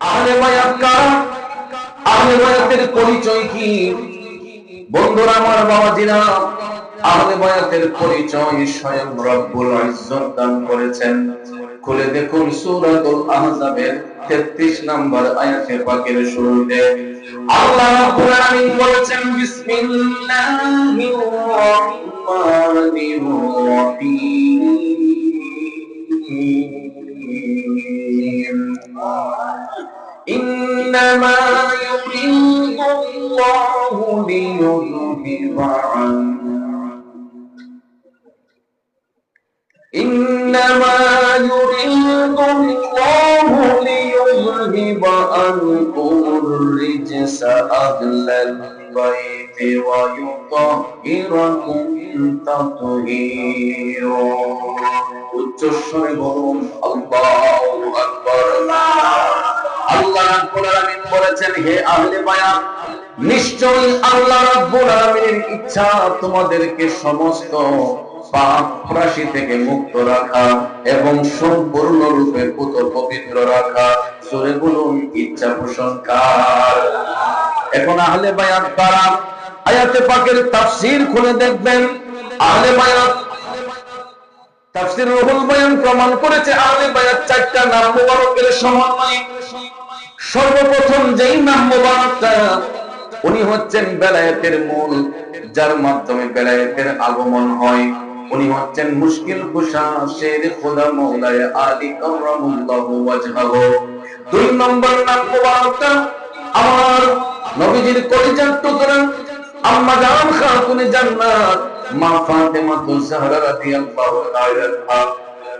আহলে বায়াত কারা? আহলে বায়াতের পরিচয় কি? বন্ধুরা, আমার বাবাজিরা, আহলে বায়াতের পরিচয় স্বয়ং রব্বুল ইজ্জত দান করেছেন। খুলে দেখুন সূরাতুল আহজাবের 33 নম্বর আয়াতে পাকের শুরুতে। আল্লাহ রাব্বুল আলামিন বলেছেন, বিসমিল্লাহির ليذهب عنكم إنما يريد الله ليذهب عنكم الرجس أهل البيت ويطهركم تطهيرا উচ্চস্বরে বলুন আল্লাহু আকবার আল্লাহ রাব্বুল আলামিন বলেছেন হে আহলে বায়াত নিশ্চয়ই আল্লাহ ইচ্ছা তোমাদেরকে সমস্ত থেকে মুক্ত রাখা এবং সম্পূর্ণ রূপে পবিত্র রাখা। সূরা বলুন, ইচ্ছা পোষণ কার? এখন আহলে বায়াত কারা আয়াতে পাকের খুলে দেখবেন। আহলে বায়াত বয়ান প্রমাণ করেছে, আহলে বায়াত চারটা নাম মুবারকের সমন্বয়ে সর্বপ্রথম যেই নাম মুবারকটা উনি হচ্ছেন বেলায়েতের মূল, যার মাধ্যমে বেলায়েতের আগমন হয়। উনি হচ্ছেন মুশকিল কুশা, শের খোদা মৌলায় আলী কাররামুল্লাহু ওয়াজহাহু। দুই নম্বর নাম মুবারকটা আমার নবীজির কলিজার টুকরা, আম্মা জান খাতুনে জান্নাত, মা ফাতেমা তুজহারা রাদিয়াল্লাহু তাআলা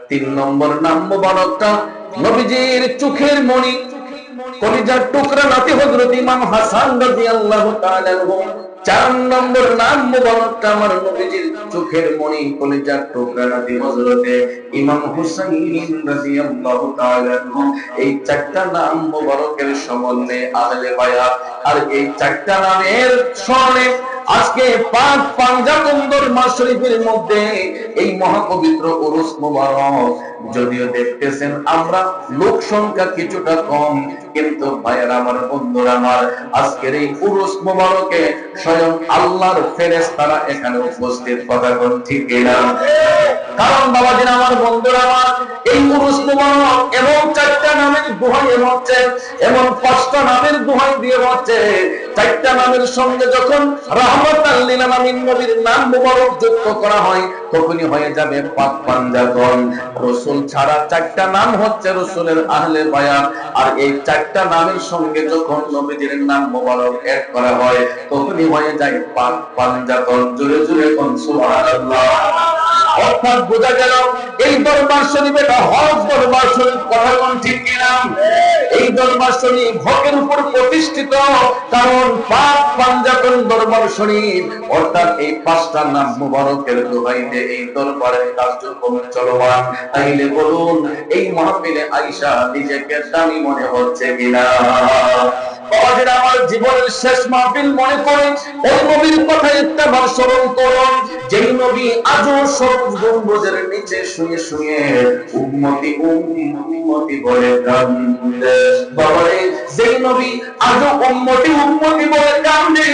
তিন নম্বর নাম মুবারকটা নবীজির চোখের মণি কলিজার টুকরা নাতি হজরত ইমাম হাসান রাদিয়াল্লাহু তাআলা চার নম্বর নাম মুবারকটা আমার নবীজির চোখের মণি কলিজার টুকরা নাতি হযরতে ইমাম হুসাইন রাদিয়াল্লাহু তাআলা এই চারটা নাম মুবারকের সম্বন্ধে আহলে বায়াত, আর এই চারটা নামের স্মরণে আজকে পাক পাঞ্জাবন্দর মা শরীফের মধ্যে এই মহাপবিত্র উরুস মুবারক। যদিও দেখতেছেন আমরা, লোক সংখ্যা কিছুটা কম, কিন্তু ভাইয়ের আমার, বন্ধুরা আমার, আজকের এই উরুস মুবারকে স্বয়ং আল্লাহর ফেরেশতারা এখানে উপস্থিত, কথা ঠিক কিনা? কারণ বাবাজিরা আমার বন্ধুরা আমার, এই উরুস মুবারক এবং চারটা নামের দোহাই হচ্ছে এমন পাঁচটা নামের দোহাই দিয়ে হচ্ছে চারটা নামের সঙ্গে যখন রহমতাল লিল আলামিন নবীর নাম মুবারক যুক্ত করা হয়, তখনই হয়ে যাবে পাক পাঞ্জাগণ রসুল ছাড়া চারটা নাম হচ্ছে রসুলের আহলে বায়াত। আর এই চারটা নামের সঙ্গে যখন নবীজির নাম মুবারক এড করা হয়, তখনই হয়ে যায় পাক পাঞ্জাগণ জুড়ে জুড়ে কোন সুবহানাল্লাহ। অর্থাৎ বোঝা গেল এই দরবার শরীফ এটা হজ দরবার শরীফ কথা কোন ঠিক কিনা? এই দরবার শরীফ হকের উপর প্রতিষ্ঠিত, কারণ পাক পাঞ্জাতন দরবার শরীফ। অর্থাৎ এই পাঁচটা নাম মুবারকের দোহাইতে এই দরবারের কার্যক্রম চলমান। তাইলে বলুন, এই মাহফিলে আইসা নিজেকে দামি মনে হচ্ছে কিনা? বাবাজিরা আমার জীবনের শেষ মাহফিল মনে করে, ওই নবীর কথা ইত্তেবার স্মরণ করুন, যেই নবী আজও সবুজ গম্বুজের নিচে শুয়ে শুয়ে উম্মতি উম্মতি বলে কান্দে। বাবারে যেই নবী আজও উম্মতি উম্মতি বলে কান্দে।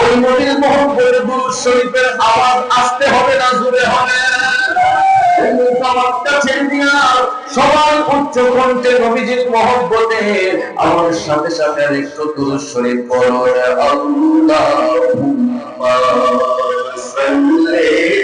ওই নবীর মহব্বতের দুরূদ শরীফের আওয়াজ আসতে হবে না জুড়ে হবে। সবাই উচ্চ কণ্ঠে নবীজির মহব্বতে আমার সাথে সাথে আর একটু দুরূদ শরীফ পড়ো। সাল্লি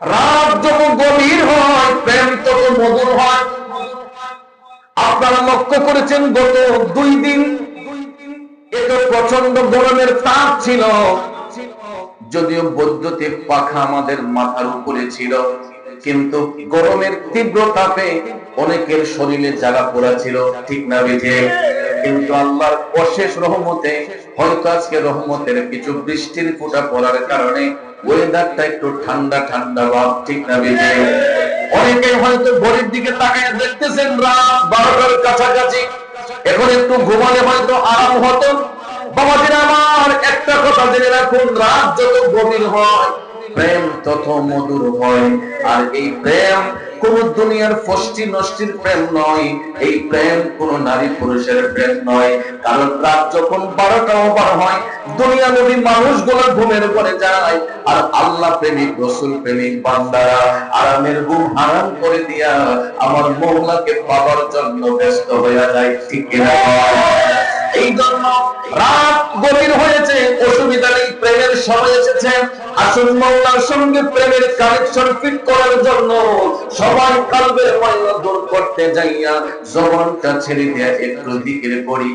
রাত যত গভীর হয়, প্রেম তত মধুর হয়। আপনারা লক্ষ্য করেছেন, গত দুই দিন এত প্রচণ্ড গরমের তাপ ছিল। যদিও বৈদ্যুতিক পাখা আমাদের মাথার উপরে ছিল, কিন্তু গরমের তীব্র তাপে অনেকের শরীরে জ্বালা পোড়া ছিল, ঠিক না বেঠে কিন্তু আল্লাহর অশেষ রহমতে, হয়তো আজকে রহমতের কিছু বৃষ্টির ফোঁটা পড়ার কারণে ওয়েদারটা একটু ঠান্ডা ঠান্ডা ভাব, ঠিক না বেজে অনেকে হয়তো দিকে তাকায় দেখতেছেন, রাত বারোটার কাছাকাছি। এখন একটু ঘুমালে হয়তো আরাম হতো। আমার একটা কথা জেনে রাখুন, রাত যত গভীর হয়, প্রেম তত মধুর হয়। আর এই প্রেম কোন দুনিয়ার ফষ্টি নষ্টির প্রেম নয়। এই প্রেম কোন নারী পুরুষের প্রেম নয়। কারণ রাত যখন বারোটা ওভার হয়, দুনিয়া নবী মানুষগুলো ঘুমের উপরে যায়। আর আল্লাহ প্রেমিক, রসুল প্রেমিক, বান্দারা আরামের ঘুম হারাম করে দিয়া আমার মৌলাকে পাবার জন্য ব্যস্ত হয়ে যায়। ঠিক কিনা? রাত হয়েছে, অসুবিধা নেই, প্রেমের সঙ্গে প্রেমের কানেকশন ফিট করার জন্য দূর করতে যাইয়া জবানটা ছেড়ে দেয়া একটু দিকের পড়ি